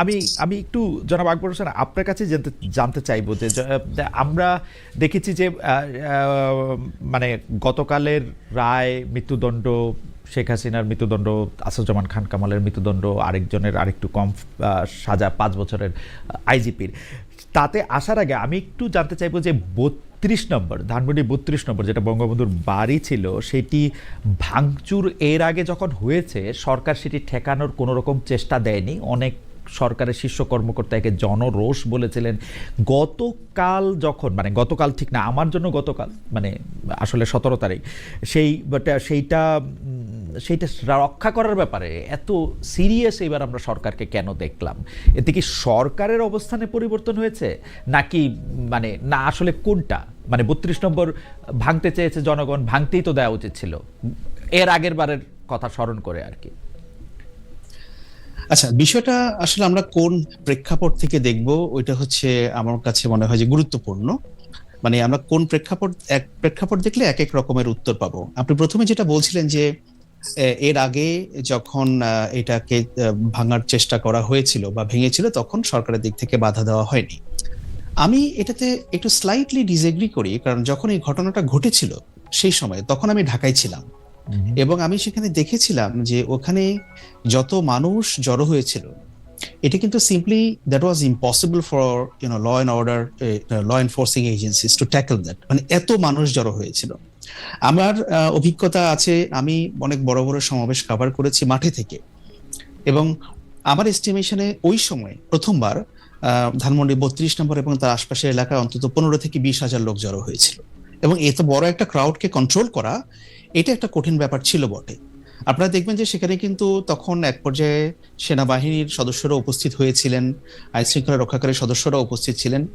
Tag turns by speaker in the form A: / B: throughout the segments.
A: আমি আমি একটু জনাব আকবর হোসেন, আপনার কাছে জানতে জানতে চাইব যে আমরা দেখেছি যে মানে গতকালের রায়, মৃত্যুদণ্ড, শেখ হাসিনার মৃত্যুদণ্ড, আসাদুজ্জামান খান কামালের মৃত্যুদণ্ড, আরেকজনের আরেকটু কম সাজা, পাঁচ বছরের আইজিপির তাতে আসার আগে আমি একটু জানতে চাইব যে বত্রিশ নম্বর, ধানমন্ডি বত্রিশ নম্বর যেটা বঙ্গবন্ধুর বাড়ি ছিল, সেটি ভাঙচুর এর আগে যখন হয়েছে, সরকার সেটি ঠেকানোর কোনো রকম চেষ্টা দেয়নি। অনেক সরকারের শীর্ষ কর্মকর্তা একে জনরোষ বলেছিলেন। গতকাল যখন মানে গতকাল ঠিক না, আমার জন্য গতকাল মানে আসলে সতেরো তারিখ, সেই সেইটা সেইটা রক্ষা করার ব্যাপারে এত সিরিয়াস এবার আমরা সরকারকে কেন দেখলাম? এতে কি সরকারের অবস্থানে পরিবর্তন হয়েছে? নাকি মানে না, আসলে কোনটা? মানে বত্রিশ নম্বর ভাঙতে চেয়েছে জনগণ, ভাঙতেই তো দেওয়া উচিত ছিল। এর আগের বারের কথা স্মরণ করে আর কি।
B: আচ্ছা বিষয়টা আসলে আমরা কোন প্রেক্ষাপট থেকে দেখব ওইটা হচ্ছে আমার কাছে মনে হয় যে গুরুত্বপূর্ণ। মানে আমরা কোন প্রেক্ষাপট, এক প্রেক্ষাপট দেখলে এক এক রকমের উত্তর পাবো। আপনি প্রথমে যেটা বলছিলেন যে এর আগে যখন এটাকে ভাঙার চেষ্টা করা হয়েছিল বা ভেঙেছিল, তখন সরকারের দিক থেকে বাধা দেওয়া হয়নি। আমি এটাতে একটু স্লাইটলি ডিসএগ্রি করি, কারণ যখন এই ঘটনাটা ঘটেছিল সেই সময়, তখন আমি ঢাকায় ছিলাম। এবং আমি সেখানে দেখেছিলাম যে ওখানে যত মানুষ জড়ো হয়েছিল, এটা কিন্তু simply that was impossible for you know law and order law enforcing agencies to tackle that মানে এত মানুষ জড়ো হয়েছিল। আমার অভিজ্ঞতা আছে, আমি অনেক বড় বড় সমাবেশ কভার করেছি মাঠে থেকে। এবং আমার এস্টিমেশনে ওই সময় প্রথমবার ধানমন্ডি বত্রিশ নম্বর এবং তার আশপাশের এলাকায় অন্তত পনেরো থেকে বিশ হাজার লোক জড়ো হয়েছিল। এবং এত বড় একটা ক্রাউডকে কন্ট্রোল করা এটা একটা কঠিন ব্যাপার ছিল বটে। আপনারা দেখবেন যে সেখানে কিন্তু তখন এক পর্যায়ে সেনাবাহিনীর সদস্যরা উপস্থিত হয়েছিলেন আইন শৃঙ্খলা রক্ষাকারী সদস্যরা উপস্থিত ছিলেন।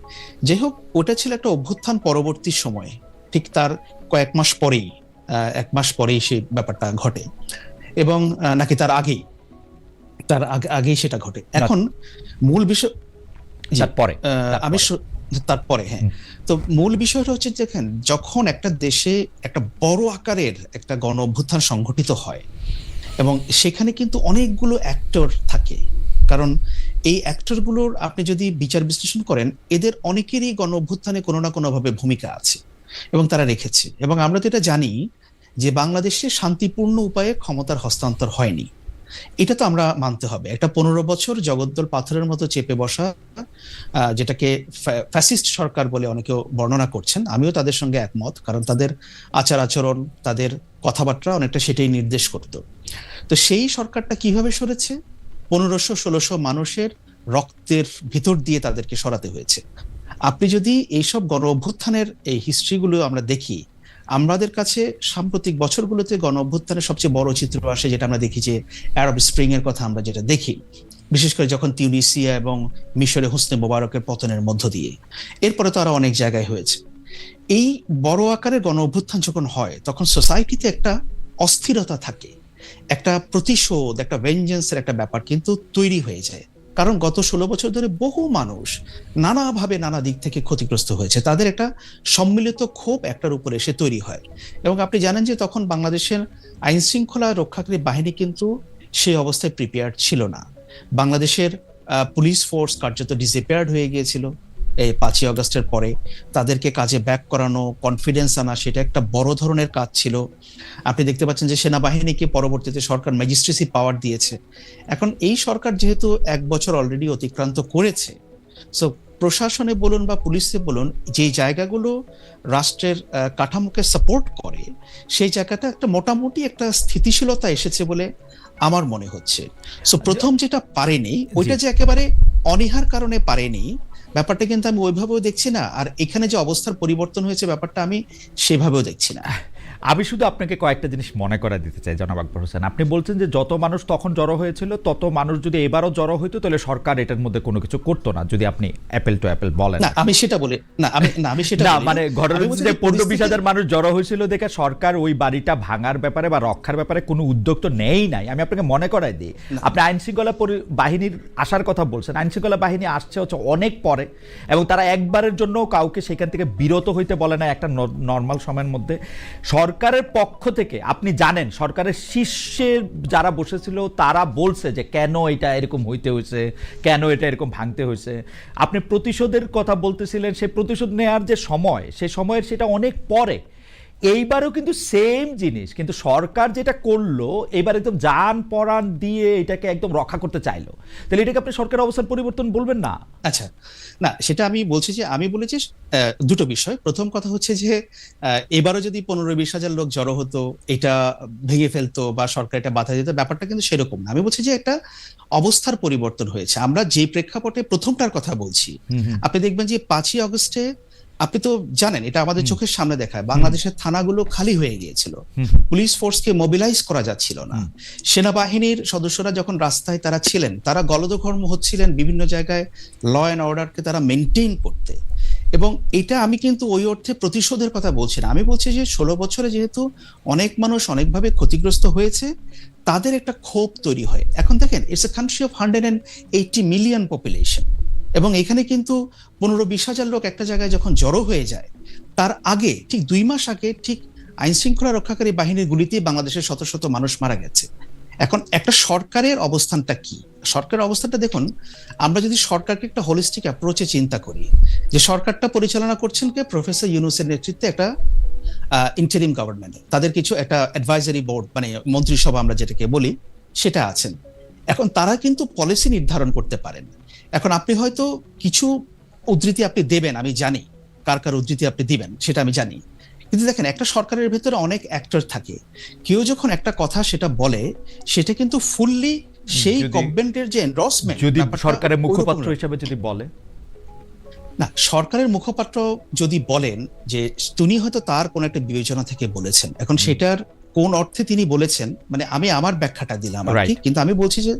B: যাই হোক ওটা ছিল একটা অভ্যুত্থান পরবর্তী সময়ে। ঠিক তার কয়েক মাস পরেই এক মাস পরেই সেই ব্যাপারটা ঘটে। এবং নাকি তার আগেই তার আগে- আগেই সেটা ঘটে। এখন মূল বিষয়
A: তারপরে
B: আহ, আমি
A: তারপরে।
B: হ্যাঁ। তো মূল বিষয়টা হচ্ছে দেখেন যখন একটা দেশে একটা বড় আকারের একটা গণ অভ্যুত্থান সংঘটিত হয় এবং সেখানে কিন্তু অনেকগুলো অ্যাক্টর থাকে। কারণ এই অ্যাক্টরগুলোর আপনি যদি বিচার বিশ্লেষণ করেন এদের অনেকেরই গণ অভ্যুত্থানে কোনো না কোনোভাবে ভূমিকা আছে এবং তারা রেখেছে। এবং আমরা তো এটা জানি যে বাংলাদেশে শান্তিপূর্ণ উপায়ে ক্ষমতার হস্তান্তর হয়নি। এটা তো আমরা মানতে হবে। একটা পনেরো বছর জগদ্দল পাথরের মতো চেপে বসা যেটাকে ফ্যা- ফ্যাসিস্ট সরকার বলে অনেকেও বর্ণনা করছেন, আমিও তাদের সঙ্গে একমত, কারণ তাদের আচার আচরণ, তাদের কথাবার্তা অনেকটা সেটাই নির্দেশ করত। তো সেই সরকারটা কীভাবে সরেছে? পনেরোশো, ষোলোশো মানুষের রক্তের ভিতর দিয়ে তাদেরকে সরাতে হয়েছে। আপনি যদি এইসব গণ অভ্যুত্থানের এই হিস্ট্রিগুলো আমরা দেখি আমাদের কাছে সাম্প্রতিক বছরগুলোতে গণ অভ্যুত্থানের সবচেয়ে বড় চিত্র আসে যেটা আমরা দেখি যে অ্যারব স্প্রিং এর কথা আমরা যেটা দেখি। বিশেষ করে যখন তিউনিসিয়া এবং মিশরে হোসনে মোবারকের পতনের মধ্য দিয়ে। এরপরে তো আরও অনেক জায়গায় হয়েছে। এই বড় আকারের গণ অভ্যুত্থান যখন হয়, তখন সোসাইটিতে একটা অস্থিরতা থাকে। একটা প্রতিশোধ, একটা ভেঞ্জেন্সের একটা ব্যাপার কিন্তু তৈরি হয়ে যায়। কারণ গত ষোলো বছর ধরে বহু মানুষ নানাভাবে নানা দিক থেকে ক্ষতিগ্রস্ত হয়েছে। তাদের একটা সম্মিলিত ক্ষোভ একটার উপরে এসে তৈরি হয়। এবং আপনি জানেন যে তখন বাংলাদেশের আইন শৃঙ্খলা রক্ষাকারী বাহিনী কিন্তু সেই অবস্থায় প্রিপেয়ার ছিল না। বাংলাদেশের পুলিশ ফোর্স কার্যত ডিসেপেয়ার্ড হয়ে গিয়েছিল। এই পাঁচই অগস্টের পরে তাদেরকে কাজে ব্যাক করানো কনফিডেন্স আনা সেটা একটা বড় ধরনের কাজ ছিল। আপনি দেখতে পাচ্ছেন যে সেনাবাহিনীকে পরবর্তীতে সরকার ম্যাজিস্ট্রেসি পাওয়ার দিয়েছে। এখন এই সরকার যেহেতু এক বছর অলরেডি অতিক্রান্ত করেছে সো প্রশাসনে বলুন বা পুলিশে বলুন যে জায়গাগুলো রাষ্ট্রের কাঠামোকে সাপোর্ট করে সেই জায়গাটা একটা মোটামুটি একটা স্থিতিশীলতা এসেছে বলে আমার মনে হচ্ছে। সো প্রথম যেটা পারেনি ওইটা যে একেবারে অনীহার কারণে পারেনি ব্যাপারটা কিন্তু আমি ওইভাবেও দেখছি না। আর এখানে যে অবস্থার পরিবর্তন হয়েছে ব্যাপারটা আমি সেভাবেও দেখছি না।
A: আমি শুধু আপনাকে কয়েকটা জিনিস মনে করা দিতে চাই জনাব আকবর হোসেন। আপনি বলছেন যে যত মানুষ তখন জড়ো হয়েছিল তত মানুষ যদি এবারও জড়ো হইতো তাহলে সরকার এটার মধ্যে কোনো কিছু করতো না যদি আপনি অ্যাপেল টু অ্যাপেল বলেন।
B: না আমি সেটা বলি না আমি না আমি সেটা
A: না মানে ঘটনা যে পনেরো বিশ হাজার মানুষ জড়ো হয়েছিল দেখে সরকার ওই বাড়িটা ভাঙার ব্যাপারে বা রক্ষার ব্যাপারে কোনো উদ্যোগ তো নেই নাই। আমি আপনাকে মনে করাই দিই আপনি আইন শৃঙ্খলা পরি- বাহিনীর আসার কথা বলছেন আইন শৃঙ্খলা বাহিনী আসছে হচ্ছে অনেক পরে এবং তারা একবারের জন্য কাউকে সেখান থেকে বিরত হইতে বলে না একটা নর্মাল সময়ের মধ্যে। সরকার সরকারের পক্ষ থেকে, আপনি জানেন, সরকারের শীর্ষে যারা বসেছিল, তারা বলছে যে কেন এটা এরকম হইতে হয়েছে, কেন এটা এরকম ভাঙতে হয়েছে। আপনি প্রতিশোধের কথা বলতেছিলেন, সে প্রতিশোধ নেওয়ার যে সময়, সে সময়ের সেটা অনেক পরে। এইবারও কিন্তু সেম জিনিস কিন্তু সরকার যেটা করল এবার একদম যান পরাণ দিয়ে এটাকে একদম রক্ষা করতে চাইলো। তাহলে এটাকে আপনি সরকারের অবস্থান পরিবর্তন বলবেন না?
B: আচ্ছা না সেটা আমি বলছি যে আমি বলেছি দুটো বিষয়। প্রথম কথা হচ্ছে যে এবারও যদি পনেরো বিশ হাজার লোক জড়ো হতো এটা ভেঙে ফেলতো বা সরকার এটা বাধা দিত ব্যাপারটা কিন্তু সেরকম না। আমি বলছি যে একটা অবস্থার পরিবর্তন হয়েছে। আমরা যে প্রেক্ষাপটে প্রথমটার কথা বলছি আপনি দেখবেন যে পাঁচই আগস্টে আপনি তো জানেন এটা আমাদের চোখের সামনে দেখায়। বাংলাদেশের থানাগুলো খালি হয়ে গিয়েছিল। পুলিশ ফোর্সকে মোবিলাইজ করা যাচ্ছিল না। সেনাবাহিনীর সদস্যরা যখন রাস্তায় তারা ছিলেন তারা গলদঘর্ম হচ্ছিলেন বিভিন্ন জায়গায় ল অ্যান্ড অর্ডারকে তারা মেনটেন করতে। এবং এটা আমি কিন্তু ওই অর্থে প্রতিশোধের কথা বলছি না। আমি বলছি যে ষোলো বছরে যেহেতু অনেক মানুষ অনেকভাবে ক্ষতিগ্রস্ত হয়েছে তাদের একটা ক্ষোভ তৈরি হয়। এখন দেখেন it's a country of hundred and eighty million population এবং এখানে কিন্তু পনেরো বিশ হাজার লোক একটা জায়গায় যখন জড়ো হয়ে যায়, তার আগে ঠিক দুই মাস আগে ঠিক আইন শৃঙ্খলা রক্ষাকারী বাহিনীর গুলিতে বাংলাদেশের শত শত মানুষ মারা গেছে। এখন একটা সরকারের অবস্থানটা কি? সরকারের অবস্থানটা দেখুন, আমরা যদি সরকারকে একটা হোলিস্টিক অ্যাপ্রোচে চিন্তা করি, যে সরকারটা পরিচালনা করছেন কে? প্রফেসর ইউনুসের নেতৃত্বে একটা ইন্টারিম গভর্নমেন্ট তাদের কিছু একটা অ্যাডভাইজারি বোর্ড মানে মন্ত্রিসভা আমরা যেটাকে বলি, সেটা আছেন। এখন তারা কিন্তু পলিসি নির্ধারণ করতে পারেন। এখন আপনি হয়তো কিছু উদ্ধৃতি আপনি দেবেন আমি জানি। কার কার উদ্ধৃতি আপনি দিবেন সেটা আমি জানি। কিন্তু দেখেন একটা সরকারের ভেতরে অনেক অ্যাক্টর থাকে। কেউ যখন একটা কথা সেটা বলে সেটা কিন্তু ফুললি সেই গভর্নমেন্টের যে এন্ডোর্সমেন্ট
A: যদি সরকারের মুখপাত্র হিসেবে যদি বলে?
B: না সরকারের মুখপাত্র যদি বলেন যে তিনি হয়তো তার কোন একটা বিবেচনা থেকে বলেছেন। এখন সেটার কোন অর্থে তিনি বলেছেন মানে আমি আমার ব্যাখ্যাটা দিলাম আর কি। কিন্তু আমি বলছি যে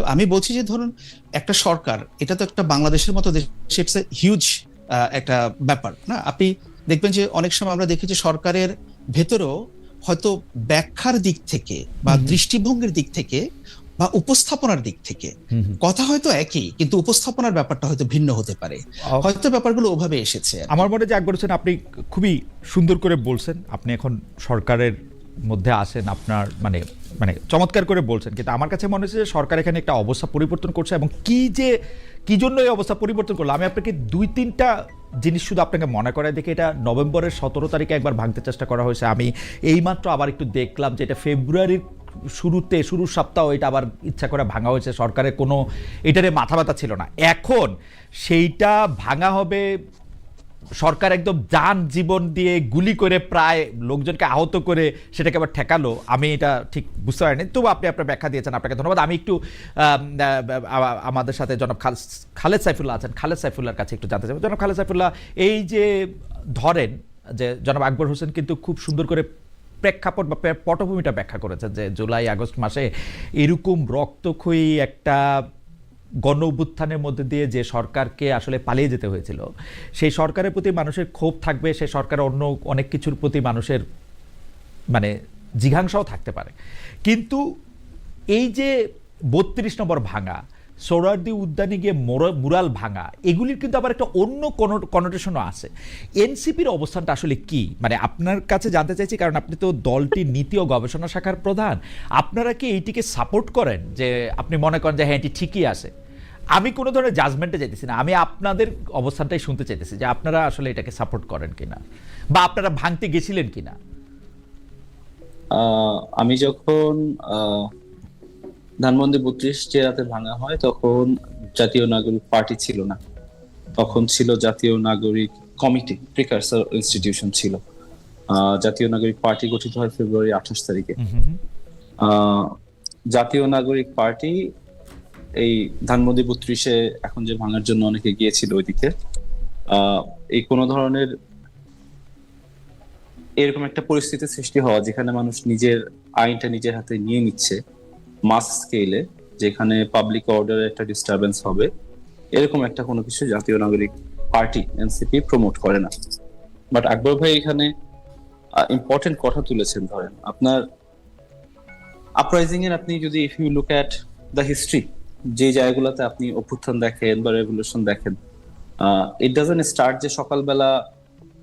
B: আমি বলছি যে ধরুন একটা সরকার এটা তো একটা বাংলাদেশের মতো দেশ হিউজ একটা ব্যাপার না? আপনি দেখবেন যে অনেক সময় আমরা দেখি যে সরকারের ভেতরেও হয়তো ব্যাখ্যার দিক থেকে বা দৃষ্টিভঙ্গির দিক থেকে বা উপস্থাপনার দিক থেকে কথা হয়তো একই কিন্তু উপস্থাপনার ব্যাপারটা হয়তো ভিন্ন হতে পারে। হয়তো ব্যাপারগুলো ওভাবে এসেছে।
A: আমার মনে যে হোসেন আপনি খুবই সুন্দর করে বলছেন আপনি এখন সরকারের মধ্যে আসেন আপনার মানে মানে চমৎকার করে বলছেন, কিন্তু আমার কাছে মনে হচ্ছে যে সরকার এখানে একটা অবস্থা পরিবর্তন করছে এবং কি যে, কি জন্য এই অবস্থা পরিবর্তন করল? আমি আপনাকে দুই, তিনটা জিনিস শুধু আপনাকে মনে করায় দেখে, এটা নভেম্বরের সতেরো তারিখে একবার ভাঙতে চেষ্টা করা হয়েছে। আমি এইমাত্র আবার একটু দেখলাম যে এটা ফেব্রুয়ারির শুরুতে, শুরুর সপ্তাহ এটা আবার ইচ্ছা করে ভাঙা হয়েছে, সরকারের কোনো এটারে মাথা ব্যথা ছিল না। এখন সেইটা ভাঙা হবে সরকার একদম যান জীবন দিয়ে গুলি করে প্রায় লোকজনকে আহত করে সেটাকে আবার ঠেকালো। আমি এটা ঠিক বুঝতে পারিনি। তবু আপনি আপনার ব্যাখ্যা দিয়েছেন, আপনাকে ধন্যবাদ। আমি একটু আমাদের সাথে জনাব খাল- খালেদ সাইফুল্লাহ আছেন। খালেদ সাইফুল্লাহর কাছে একটু জানতে চাইব জনাব খালেদ সাইফুল্লাহ, এই যে ধরেন যে জনাব আকবর হোসেন কিন্তু খুব সুন্দর করে প্রেক্ষাপট বা পটভূমিটা ব্যাখ্যা করেছে যে জুলাই আগস্ট মাসে এরকম রক্তক্ষয়ী একটা গণ অভ্যুত্থানের মধ্যে দিয়ে যে সরকারকে আসলে পালিয়ে যেতে হয়েছিল, সেই সরকারের প্রতি মানুষের ক্ষোভ থাকবে, সেই সরকার অন্য অনেক কিছুর প্রতি মানুষের মানে জিঘাংসাও থাকতে পারে। কিন্তু এই যে বত্রিশ নম্বর ভাঙা সোহরার্দি উদ্যানে গিয়ে মোরা- মুরাল ভাঙা, এগুলির কিন্তু আবার একটা অন্য কনোটেশনও আছে। এনসিপির অবস্থানটা আসলে কি? মানে আপনার কাছে জানতে চাইছি, কারণ আপনি তো দলটির নীতি ও গবেষণা শাখার প্রধান। আপনারা কি এইটিকে সাপোর্ট করেন? যে আপনি মনে করেন যে হ্যাঁ এটি ঠিকই আছে। আমি কোনো ধরনের জাজমেন্টে চাইতেছি না। আমি আপনাদের অবস্থানটাই শুনতে চাইতেছি যে আপনারা আসলে এটাকে সাপোর্ট করেন কিনা বা আপনারা ভাঙতে গেছিলেন কিনা।
C: আমি যখন ধানমন্ডি বত্রিশ যে রাতে ভাঙা হয় তখন জাতীয় নাগরিক পার্টি ছিল না। তখন ছিল জাতীয় নাগরিক কমিটি প্রিকারসার ইনস্টিটিউশন ছিল। জাতীয় নাগরিক পার্টি গঠিত হয় ফেব্রুয়ারি আঠাশ তারিখে। জাতীয় নাগরিক পার্টি এই ধানমন্ডি বত্রিশে এখন যে ভাঙার জন্য অনেকে গিয়েছিল ওইদিকে এই কোনো ধরনের এরকম একটা পরিস্থিতি সৃষ্টি হওয়া যেখানে মানুষ নিজের আইনটা নিজের হাতে নিয়ে নিচ্ছে মাস স্কেলে যেখানে পাবলিক অর্ডারের একটা ডিস্টারবেন্স হবে, এরকম একটা কোনো কিছু জাতীয় নাগরিক পার্টি এনসিপি প্রমোট করে না। বাট আকবর ভাই এখানে ইম্পর্টেন্ট কথা তুলেছেন, ধরেন। আপনার আপরাইজিং এর আপনি যদি if you look at the history যে জায়গাগুলোতে আপনি অভ্যুত্থান দেখেন বা রেভলিউশন দেখেন ইট ডাজেন্ট স্টার্ট যে সকালবেলা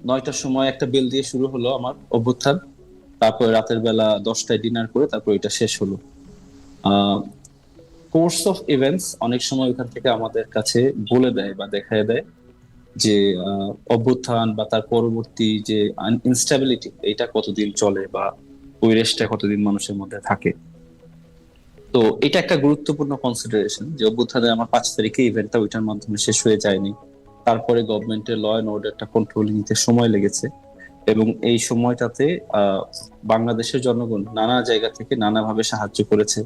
C: নয়টার সময় একটা বেল দিয়ে শুরু হলো আমার অভ্যুত্থান, তারপরে রাতের বেলা দশটায় ডিনার করে তারপর এটা শেষ হলো। কোর্স অফ ইভেন্টস অনেক সময় ওখান থেকে আমাদের কাছে বলে দেয় বা দেখায় দেয় যে অভ্যুত্থান বা তার পরবর্তী যে ইনস্টেবিলিটি এটা কতদিন চলে বা ওই রেসটা কতদিন মানুষের মধ্যে থাকে। তো এটা একটা গুরুত্বপূর্ণ কনসিডারেশন যে অভ্যুত্থানে আমার পাঁচ তারিখে ইভেন্টটা ওইটার মাধ্যমে শেষ হয়ে যায়নি। তারপরে গভর্নমেন্টের ল অ্যান্ড অর্ডারটা কন্ট্রোল নিতে সময় লেগেছে এবং এই সময়টাতে বাংলাদেশের জনগণ নানা জায়গা থেকে নানাভাবে সাহায্য করেছে।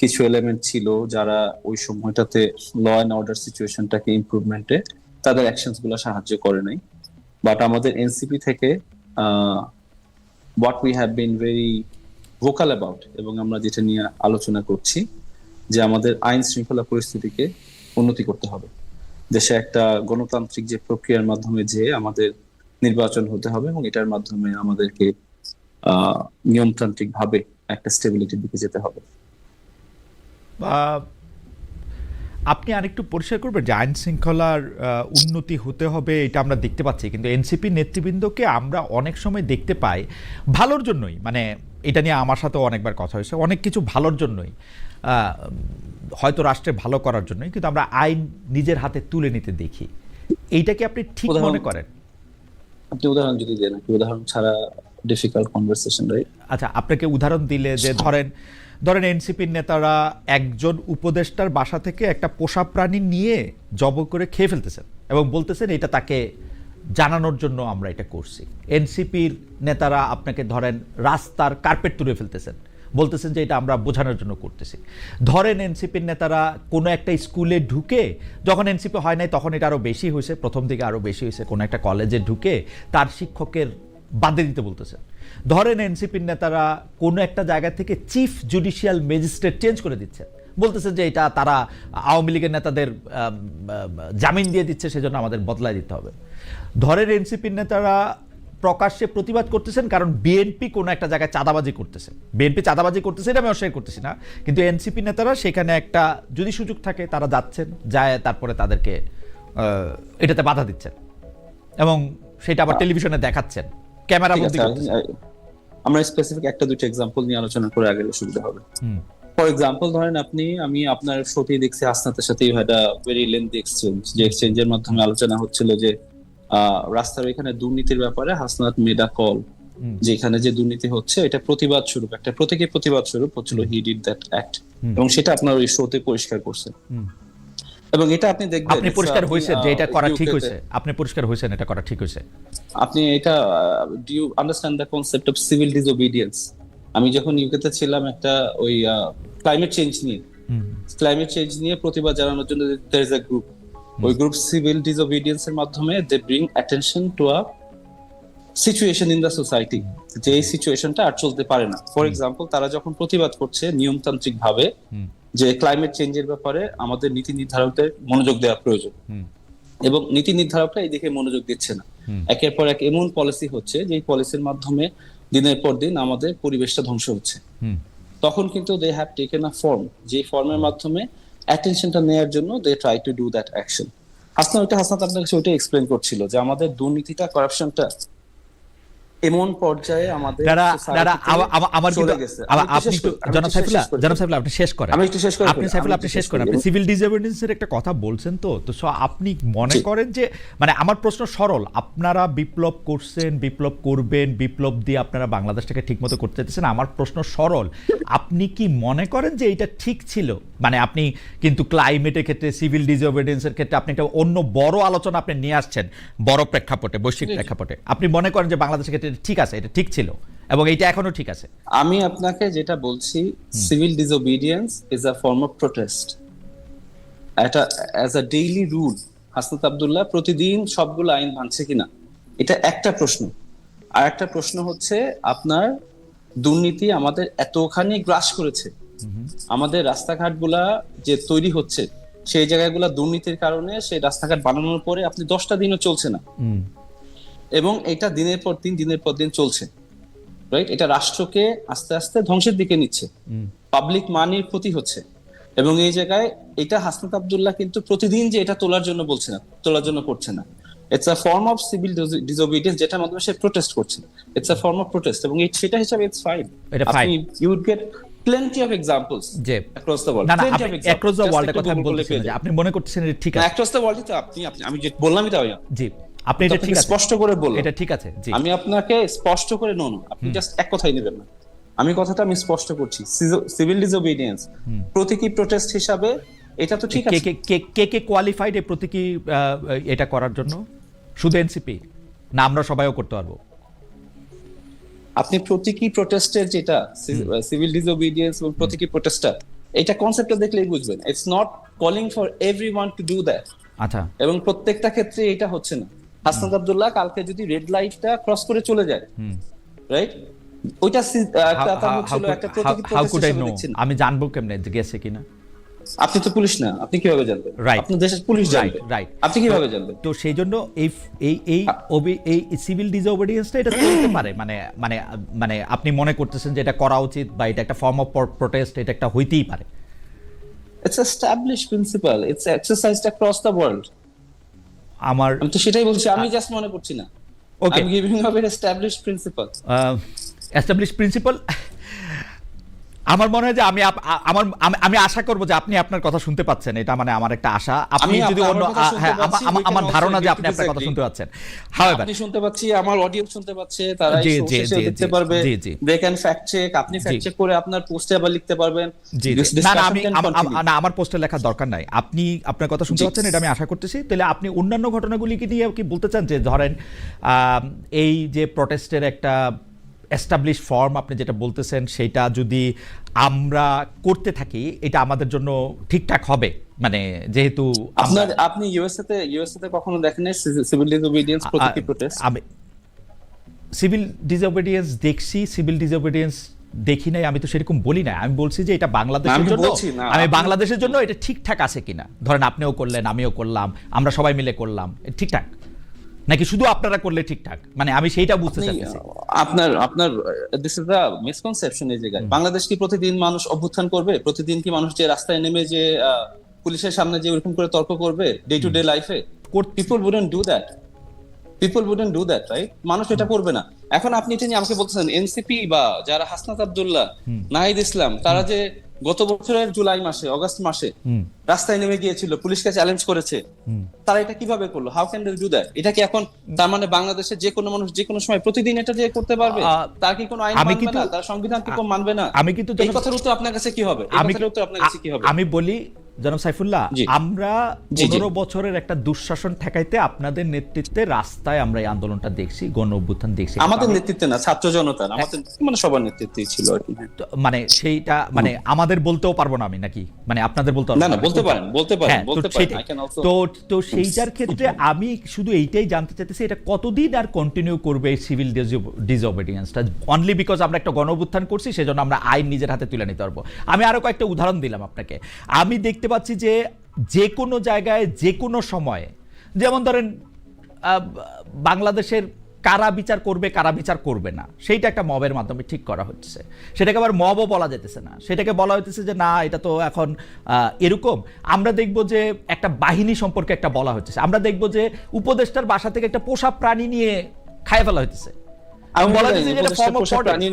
C: কিছু এলিমেন্ট ছিল যারা ওই সময়টাতে ল অ্যান্ড অর্ডার সিচুয়েশনটাকে ইমপ্রুভমেন্টে তাদের অ্যাকশনসগুলো সাহায্য করে নাই। বাট আমাদের এনসিপি থেকে what we have been very vocal about এবং আমরা যেটা নিয়ে আলোচনা করছি যে আমাদের আইন শৃঙ্খলা পরিস্থিতিকে উন্নতি করতে হবে। দেশে একটা গণতান্ত্রিক যে প্রক্রিয়ার মাধ্যমে যে আমাদের নির্বাচন হতে হবে এবং এটার মাধ্যমে আমাদেরকে নিয়মতান্ত্রিক ভাবে একটা স্টেবিলিটির দিকে যেতে হবে।
A: আপনি আরেকটু পরিষ্কার করবেন যে আইন শৃঙ্খলার উন্নতি হতে হবে, এটা আমরা দেখতে পাচ্ছি। কিন্তু এনসিপি নেতৃবৃন্দকে আমরা অনেক সময় দেখতে পাই ভালোর জন্যই। মানে এটা নিয়ে আমার সাথেও অনেকবার কথা হয়েছে। অনেক কিছু ভালোর জন্যই। হয়তো রাষ্ট্রে ভালো করার জন্যই কিন্তু আমরা আইন নিজের হাতে তুলে নিতে দেখি। এইটাকে আপনি ঠিক মনে করেন?
C: আপনি উদাহরণ যদি দেন উদাহরণ ছাড়া ডিফিকাল্ট কনভারসেশন রাইট
A: আচ্ছা আপনাকে উদাহরণ দিলে যে ধরেন ধরেন এনসিপির নেতারা একজন উপদেষ্টার বাসা থেকে একটা পোষা প্রাণী নিয়ে জব করে খেয়ে ফেলতেছেন এবং বলতেছেন এটা তাকে জানানোর জন্য আমরা এটা করছি। এনসিপির নেতারা আপনাকে ধরেন রাস্তার কার্পেট তুলে ফেলতেছেন। বলতেছেন যে এটা আমরা বোঝানোর জন্য করতেছি। ধরেন এনসিপির নেতারা কোনো একটা স্কুলে ঢুকে যখন এনসিপি হয় নাই তখন এটা আরও বেশি হয়েছে, প্রথম দিকে আরও বেশি হয়েছে, কোনো একটা কলেজে ঢুকে তার শিক্ষকের বাদে দিতে বলতেছেন। ধরেন এনসিপির নেতারা কোনো একটা জায়গা থেকে চিফ জুডিশিয়াল ম্যাজিস্ট্রেট চেঞ্জ করে দিচ্ছেন। বলতেছেন যে এটা তারা আওয়ামী লীগের নেতাদের জামিন দিয়ে দিচ্ছে, সেজন্য আমাদের বদলায় দিতে হবে। ধরেন এনসিপির নেতারা প্রকাশ্যে প্রতিবাদ করতেছেন কারণ বিএনপি কোনো একটা জায়গায় চাঁদাবাজি করতেছে। বিএনপি চাঁদাবাজি করতেছে এটা আমি অস্বীকার করতেছি না। কিন্তু এনসিপি নেতারা সেখানে একটা যদি সুযোগ থাকে তারা যাচ্ছেন যায় তারপরে তাদেরকে এটাতে বাধা দিচ্ছেন। এবং সেটা আবার টেলিভিশনে দেখাচ্ছেন। ক্যামেরা
C: আমরা স্পেসিফিক একটা দুটো এক্সাম্পল নিয়ে আলোচনা করে আগে সুবিধা হবে। ফর এক্সাম্পল ধরেন আপনি আমি আপনার শোতেই দেখছি হাসনাতের সাথে you had very lengthy exchange যে এক্সচেঞ্জের মাধ্যমে আলোচনা হচ্ছিল যে রাস্তার এখানে দুর্নীতির ব্যাপারে হাসনাত মেডা কল
A: হুম।
C: যে দুর্নীতি হচ্ছে এটা প্রতিবাদ স্বরূপ একটা প্রতীকী প্রতিবাদ স্বরূপ হচ্ছিল হি ডিড দ্যাট অ্যাক্ট এবং সেটা আপনার ওই শোতে পরিষ্কার করছে। এবং এটা আপনি দেখবেন
A: আপনি পরিষ্কার যে এটা করা ঠিক হয়েছে। আপনি পরিষ্কার হয়েছেন এটা করা ঠিক হয়েছে।
C: আপনি এটা do you understand the concept of civil disobedience আমি যখন ইউকেতে ছিলাম একটা ওই ক্লাইমেট চেঞ্জ নিয়ে। ক্লাইমেট চেঞ্জ নিয়ে প্রতিবাদ জানানোর জন্য দের ইজ আ গ্রুপ ওই গ্রুপ সিভিল ডিসওবিডিয়েন্স এর মাধ্যমে they bring attention to a situation in the society যে এই সিচুয়েশনটা আর চলতে পারে না। ফর এক্সাম্পল তারা যখন প্রতিবাদ করছে নিয়মতান্ত্রিক ভাবে যে ক্লাইমেট চেঞ্জের ব্যাপারে আমাদের নীতি নির্ধারকদের মনোযোগ দেওয়া প্রয়োজন। এবং নীতি নির্ধারকরা এই দিকে মনোযোগ দিচ্ছে না। একের পর এক এমন পলিসি হচ্ছে যে পলিসির মাধ্যমে দিনের পর দিন আমাদের পরিবেশটা ধ্বংস হচ্ছে। তখন কিন্তু they have taken a form যে ফর্মের মাধ্যমে অ্যাটেনশনটা নেয়ার জন্য they try to do that action Hasnat ওইটা হাসনাত আপনার কাছে ওইটা এক্সপ্লেন করছিল যে আমাদের দুর্নীতিটা করাপশনটা এমন পর্যায়ে আমাদের
A: দাদা আমার কিন্তু আপনি একটু জনাব সাইফুল্লাহ জনাব সাইফুল্লাহ আপনি শেষ করেন।
C: আমি একটু শেষ করে।
A: আপনি সাইফুল্লাহ আপনি শেষ করেন। আপনি সিভিল একটা কথা বলছেন তো তো আপনি মনে করেন যে মানে আমার প্রশ্ন সরল আপনারা বিপ্লব করছেন বিপ্লব করবেন বিপ্লব দিয়ে আপনারা বাংলাদেশটাকে ঠিকমতো করতে চাইতেছেন আমার প্রশ্ন সরল। আপনি কি মনে করেন যে এটা ঠিক ছিল? মানে আপনি কিন্তু ক্লাইমেটের ক্ষেত্রে সিভিল ডিসঅবিডিয়েন্সের ক্ষেত্রে আপনি একটা অন্য বড় আলোচনা আপনি নিয়ে আসছেন বড় প্রেক্ষাপটে বৈশ্বিক। প্রেক্ষাপটে। আপনি মনে করেন যে বাংলাদেশের ক্ষেত্রে ঠিক আছে এটা ঠিক ছিল এবং এটা এখনও ঠিক আছে।
C: আমি আপনাকে যেটা বলছি civil disobedience is a form of protest এটা as a daily rule Hasnat Abdullah প্রতিদিন সবগুলো আইন ভাঙছে কিনা এটা একটা প্রশ্ন। আর একটা প্রশ্ন হচ্ছে আপনার দুর্নীতি আমাদের এতখানি গ্রাস করেছে আমাদের রাস্তাঘাটগুলা যে তৈরি হচ্ছে সেই জায়গাগুলা দুর্নীতির কারণে সেই রাস্তাঘাট বানানোর পরে আপনি দশটা দিনও চলছে না। এবং এটা দিনের পর দিন দিনের পর দিন চলছে। রাইট এটা রাষ্ট্রকে আস্তে আস্তে ধ্বংসের দিকে নিচ্ছে। পাবলিক মানির ক্ষতি হচ্ছে। এবং এই জায়গায় এটা হাসনাত আবদুল্লাহ কিন্তু প্রতিদিন যে এটা তোলার জন্য বলছে না তোলার জন্য করছে না। It's a form of civil disobedience যেটার মাধ্যমে সে প্রোটেস্ট করছে। It's a form of protest এবং এই- সেটা হিসাবে ইটস ফাইন আপনি ইউ গেট
A: যে না কথা আমি যে আপনি মনে করতেছেন এটা ঠিক আছে?
C: তো আপনি আপনি আমি যে বললামই তাই
A: জি আপনি এটা ঠিক
C: স্পষ্ট করে
A: এটা ঠিক আছে জি।
C: আমি আপনাকে স্পষ্ট করে নো আপনি জাস্ট এক কথাই নেবেন না। আমি কথাটা আমি স্পষ্ট করছি। সিভিল ডিসোবিডিয়েন্স প্রতীকী প্রোটেস্ট হিসাবে এটা তো ঠিক আছে।
A: কে কে কে কোয়ালিফাইড এই প্রতীকী এটা করার জন্য? শুধু এনসিপি না আমরা সবাইও করতে পারব।
C: আপনি প্রতীকী প্রোটেস্টের যেটা সিভিল ডিসোবিডিয়েন্স এবং প্রতীকী প্রোটেস্টটা এটা কনসেপ্টটা দেখলেই বুঝবেন। It's not calling for everyone to do that
A: আচ্ছা।
C: এবং প্রত্যেকটা ক্ষেত্রে এটা হচ্ছে না। হাসনাত আব্দুল্লাহ কালকে যদি রেড লাইটটা ক্রস করে চলে যায়
A: হুম।
C: রাইট ওইটা একটা প্রতীকী দেখছেন।
A: আমি জানব কেমনে গেছে কিনা।
C: আপনি তো পুলিশ না আপনি কীভাবে জানবেন. আপনার দেশের পুলিশ জানবে
A: right.
C: আপনি কীভাবে জানবেন?
A: তো সেই জন্য এই এই এই এই সিভিল ডিসওবিডিয়েন্সটা এটা চলতে পারে। মানে মানে মানে আপনি মনে করতেছেন যে এটা করা উচিত বা এটা একটা ফর্ম অফ প্রোটেস্ট এটা একটা হইতেই পারে।
C: It's establish principle it's exercised across the world
A: আমার
C: আমি তো সেটাই বলছি আমি জাস্ট মনে করছি না।
A: Okay.
C: I am giving up an establish principle
A: establish principle আমার মনে হয় যে আমি আমার আমি- আশা করব যে আপনি আপনার কথা শুনতে পাচ্ছেন। এটা মানে আমার একটা আশা। আপনি যদি অন্য হ্যাঁ আমার- ধারণা যে আপনি আপনার কথা শুনতে পাচ্ছেন।
C: আপনি শুনতে পাচ্ছি আমার অডিয়েন্স শুনতে পাচ্ছে তারা
A: জি, জি, জি,
C: দেখতে পারবে।
A: জি, জি।
C: দে ক্যান ফ্যাক্ট চেক আপনি ফ্যাক্ট চেক করে আপনার পোস্টে আবার লিখতে পারবেন।
A: জি না না আমি. না আমার পোস্টে লেখার দরকার নাই। আপনি আপনার কথা শুনতে পাচ্ছেন এটা আমি আশা করতেছি। তাহলে আপনি অন্যান্য ঘটনাগুলিকে নিয়ে কি বলতে চান? যে ধরেন এই যে প্রটেস্টের একটা এস্টাবলিশ ফর্ম আপনি যেটা বলতেছেন সেটা যদি আমরা করতে থাকি এটা আমাদের জন্য ঠিকঠাক হবে। মানে যেহেতু
C: আপনার আপনি ইউএসএ তে ইউএসএ তে কখনো দেখেন সিভিল ডিসোবিডিয়েন্স প্রতীকী
A: আ-
C: প্রোটেস্ট
A: আমি সিভিল ডিসওবিডিয়েন্স দেখছি সিভিল ডিসওবিডিয়েন্স দেখি নাই আমি তো সেরকম বলি না আমি বলছি যে এটা বাংলাদেশের জন্য আমি বাংলাদেশের জন্য এটা ঠিকঠাক আছে কিনা। ধরেন আপনিও করলেন আমিও করলাম আমরা সবাই মিলে করলাম ঠিকঠাক। নাকি শুধু আপনারা করলে ঠিকঠাক? মানে আমি সেইটা বুঝতে চাইছি
C: আপনার আপনার দিস ইজ দা মিসকনসেপশন এই জায়গায়। বাংলাদেশ কি প্রতিদিন মানুষ অভ্যুত্থান করবে? প্রতিদিন কি মানুষ যে রাস্তায় নেমে যে পুলিশের সামনে যে ওরকম করে তর্ক করবে ডে টু ডে লাইফে people wouldn't do that people wouldn't do that right মানুষ এটা করবে না। এখন আপনি এটা নিয়ে আমাকে বলতেছেন এনসিপি বা যারা হাসনাত আব্দুল্লাহ নাহিদ ইসলাম তারা যে গত বছরের জুলাই মাসে অগস্ট মাসে রাস্তায় নেমে গিয়েছিল পুলিশকে চ্যালেঞ্জ করেছে। তারা এটা কীভাবে করল? হাউ ক্যান ডু দ্যাট এটা কি এখন তার মানে বাংলাদেশে যে কোনো মানুষ যে কোনো সময় প্রতিদিন এটা যে করতে পারবে তার কি কোনো আইন মানবে না? তার সংবিধান কি কোনো মানবে না?
A: আমি কিন্তু
C: এই কথার উত্তর আপনার কাছে কি হবে? এই
A: আমি
C: কথার উত্তর আপনার কাছে কি হবে?
A: আমি বলি জনাব সাইফুল্লাহ আমরা। পনেরো বছরের একটা দুঃশাসন ঠেকাইতে আপনাদের নেতৃত্বে রাস্তায় আমরা এই আন্দোলনটা দেখছি গণ অভ্যুত্থান দেখছি।
C: আমাদের নেতৃত্বে না ছাত্র জনতার আমাদের মানে সবার নেতৃত্বেই ছিল
A: মানে সেইটা মানে আমাদের বলতেও পারব না আমি নাকি? মানে আপনাদের বলতে
C: না না বলতে পারেন বলতে পারেন
A: হ্যাঁ,
C: বলতে পারেন
A: তো তো সেইটার ক্ষেত্রে আমি শুধু এইটাই জানতে চাইতেছি এটা কতদিন আর কন্টিনিউ করবে এই সিভিল ডিসঅবিডিয়েন্সটা অনলি বিকজ আমরা একটা গণঅভ্যুত্থান করছি সেজন্য আমরা আইন নিজের হাতে তুলে নিতে পারব। আমি আরও কয়েকটা উদাহরণ দিলাম আপনাকে। আমি দেখতে পাচ্ছি যে যে কোনো জায়গায় যে কোনো সময়ে যেমন ধরেন বাংলাদেশের কারা বিচার করবে কারা বিচার করবে না সেইটা একটা মবের মাধ্যমে ঠিক করা হচ্ছে। সেটাকে আবার মবও বলা যেতেছে না। সেটাকে বলা হইতেছে যে না এটা তো এখন এরকম। আমরা দেখব যে একটা বাহিনী সম্পর্কে একটা বলা হচ্ছে আমরা দেখব যে উপদেষ্টার বাসা থেকে একটা পোষা প্রাণী নিয়ে খায় ফেলা হইতেছে।
C: আমি
A: বলা হচ্ছে যে
C: পোষা
A: protest।
C: প্রাণী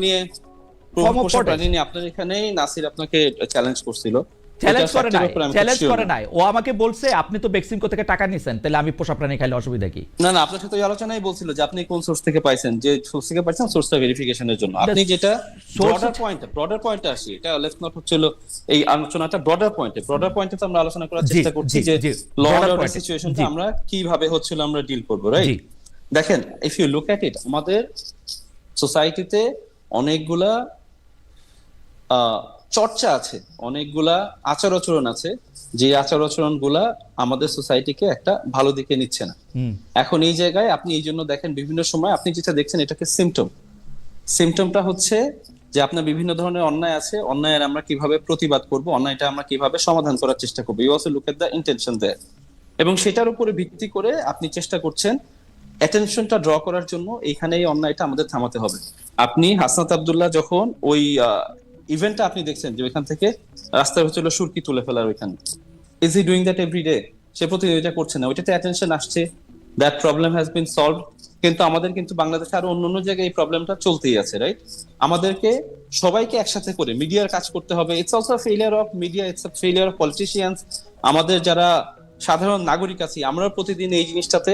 C: নিয়ে আপনার এখানেই নাসির আপনাকে চ্যালেঞ্জ করছিল।
A: চ্যালেঞ্জ করে নাই চ্যালেঞ্জ করে নাই। ও আমাকে বলছে আপনি তো বেক্সিমকো থেকে টাকা নিছেন? তাহলে আমি পোষা প্রাণী খাইলে অসুবিধা কি?
C: না না আপনার সাথে ওই আলোচনায় বলছিল যে আপনি কোন সোর্স থেকে পাইছেন যে সোর্স থেকে পাইছেন সোর্সটা ভেরিফিকেশনের জন্য। আপনি যেটা ব্রডার পয়েন্ট ব্রডার পয়েন্টে আসি এটা লেটস নট হচ্ছিল এই আলোচনাটা ব্রডার পয়েন্টে ব্রডার পয়েন্টে তো আমরা আলোচনা করার চেষ্টা করছি যে ল অর্ডার সিচুয়েশনটা আমরা কীভাবে হচ্ছিল আমরা ডিল করব রাইট দেখেন if you look at it আমাদের সোসাইটিতে অনেকগুলা আহ, চর্চা আছে। অনেকগুলা আচার আচরণ আছে। যে আচার আচরণগুলা আমাদের সোসাইটিকে একটা ভালো দিকে নিচ্ছে না। এখন এই জায়গায় আপনি এই জন্য দেখেন বিভিন্ন সময় আপনি যেটা দেখছেন এটাকে সিমটম সিমটমটা হচ্ছে যে আপনার বিভিন্ন ধরনের অন্যায় আছে। অন্যায়ের আমরা কীভাবে প্রতিবাদ করব অন্যায়টা আমরা কীভাবে সমাধান করার চেষ্টা করব। You also look at the intention দেয় এবং সেটার উপরে ভিত্তি করে আপনি চেষ্টা করছেন অ্যাটেনশনটা ড্র করার জন্য এইখানে এই অন্যায়টা আমাদের থামাতে হবে। আপনি হাসনাত আবদুল্লাহ যখন ওই ইভেন্টটা আপনি দেখছেন যে ওইখান থেকে রাস্তায় হচ্ছিল সুরকি তুলে ফেলার ওইখানে। Is he doing that every day সে প্রতিদিন এটা করছে না। ওইটাতে অ্যাটেনশন আসছে। That problem has been solve কিন্তু আমাদের কিন্তু বাংলাদেশে আরও অন্য অন্য জায়গায় এই প্রবলেমটা চলতেই আছে রাইট আমাদেরকে সবাইকে একসাথে করে মিডিয়ার কাজ করতে হবে। It's also failure of media it's failure of politicians আমাদের যারা সাধারণ নাগরিক আছি আমরা প্রতিদিন এই জিনিসটাতে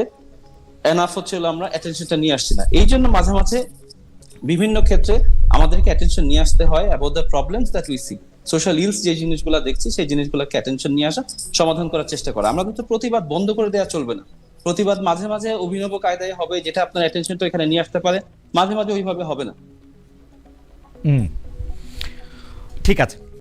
C: এনাফ হচ্ছে হলো আমরা অ্যাটেনশনটা নিয়ে আসছি না। এই জন্য মাঝে মাঝে বিভিন্ন ক্ষেত্রে আমাদেরকে অ্যাটেনশন নিয়ে আসতে হয় about the problems that we see social ills যে জিনিসগুলো দেখছি, সেই জিনিসগুলোকে অ্যাটেনশন নিয়ে আসা, সমাধান করার চেষ্টা করা। আমরা তো প্রতিবাদ বন্ধ করে দেওয়া চলবে না। প্রতিবাদ মাঝে মাঝে অভিনব কায়দায় হবে, যেটা আপনার অ্যাটেনশনটা এখানে নিয়ে আসতে পারে। মাঝে মাঝে ওইভাবে হবে না।
A: হুম। ঠিক আছে।